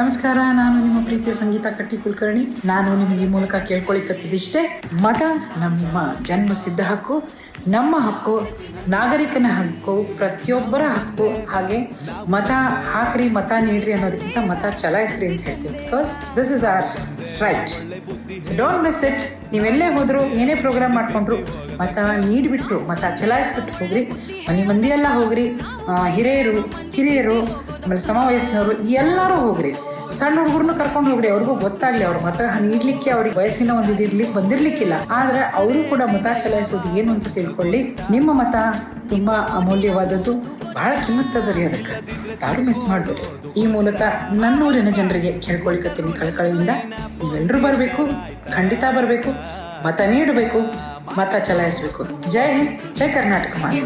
ನಮಸ್ಕಾರ, ನಾನು ನಿಮ್ಮ ಪ್ರೀತಿಯ ಸಂಗೀತ ಕಟ್ಟಿ ಕುಲಕರ್ಣಿ. ನಾನು ನಿಮ್ಗೆ ಈ ಮೂಲಕ ಕೇಳ್ಕೊಳಿಕತ್ತಿದಿಷ್ಟೇ ಮತ ನಮ್ಮ ಜನ್ಮ ಸಿದ್ಧ ಹಕ್ಕು, ನಮ್ಮ ಹಕ್ಕು, ನಾಗರಿಕನ ಹಕ್ಕು, ಪ್ರತಿಯೊಬ್ಬರ ಹಕ್ಕು, ಹಾಗೆ ಮತ ಹಾಕ್ರಿ, ಮತ ನೀಡ್ರಿ ಅನ್ನೋದಕ್ಕಿಂತ ಮತ ಚಲಾಯಿಸ್ರಿ ಅಂತ ಹೇಳ್ತೀವಿ. Because this is our right so don't miss it ನೀವೆಲ್ಲೇ ಹೋದ್ರು, ಏನೇ ಪ್ರೋಗ್ರಾಮ್ ಮಾಡ್ಕೊಂಡ್ರು, ಮತ ನೀಡ್ಬಿಟ್ರು, ಮತ ಚಲಾಯಿಸ್ಬಿಟ್ಟು ಹೋಗ್ರಿ. ಮನೆ ಮಂದಿ ಎಲ್ಲ ಹೋಗ್ರಿ ಹಿರಿಯರು, ಕಿರಿಯರು ಆಮೇಲೆ ಸಮ ವಯಸ್ಸಿನವರು ಎಲ್ಲರೂ ಹೋಗ್ರಿ. ಸಣ್ಣ ಹುಡುಗರನ್ನು ಕರ್ಕೊಂಡು ಹೋಗ್ರಿ, ಅವ್ರಿಗೂ ಗೊತ್ತಾಗ್ಲಿ ಅವ್ರ ಮತ ನೀಡ್ಲಿಕ್ಕೆ ಅವ್ರಿಗೆ ವಯಸ್ಸಿನ ಒಂದು ಇದಿರ್ಲಿಕ್ಕೆ ಬಂದಿರ್ಲಿಕ್ಕಿಲ್ಲ. ಆದ್ರೆ ಅವರು ಕೂಡ ಮತ ಚಲಾಯಿಸೋದು ಏನು ಅಂತ ತಿಳ್ಕೊಳ್ಳಿ. ನಿಮ್ಮ ಮತ ತುಂಬಾ ಅಮೂಲ್ಯವಾದದ್ದು ಬಹಳ ಕಿಮ್ಮತ್ತದ ರೀ ಅದಕ್ಕೆ. ಯಾರು ಮಿಸ್ ಮಾಡ್ಬೇಡಿ ಈ ಮೂಲಕ ನನ್ನೂರಿನ ಜನರಿಗೆ ಕೇಳ್ಕೊಳಿಕತ್ತೀನಿ ಕಳಕಳಿಯಿಂದ. ನೀವೆಲ್ಲರೂ ಬರಬೇಕು, ಖಂಡಿತ ಬರಬೇಕು, ಮತ ನೀಡಬೇಕು, ಮತ ಚಲಾಯಿಸಬೇಕು. ಜೈ ಹಿಂದ್, ಜೈ ಕರ್ನಾಟಕ ಮಾತೆ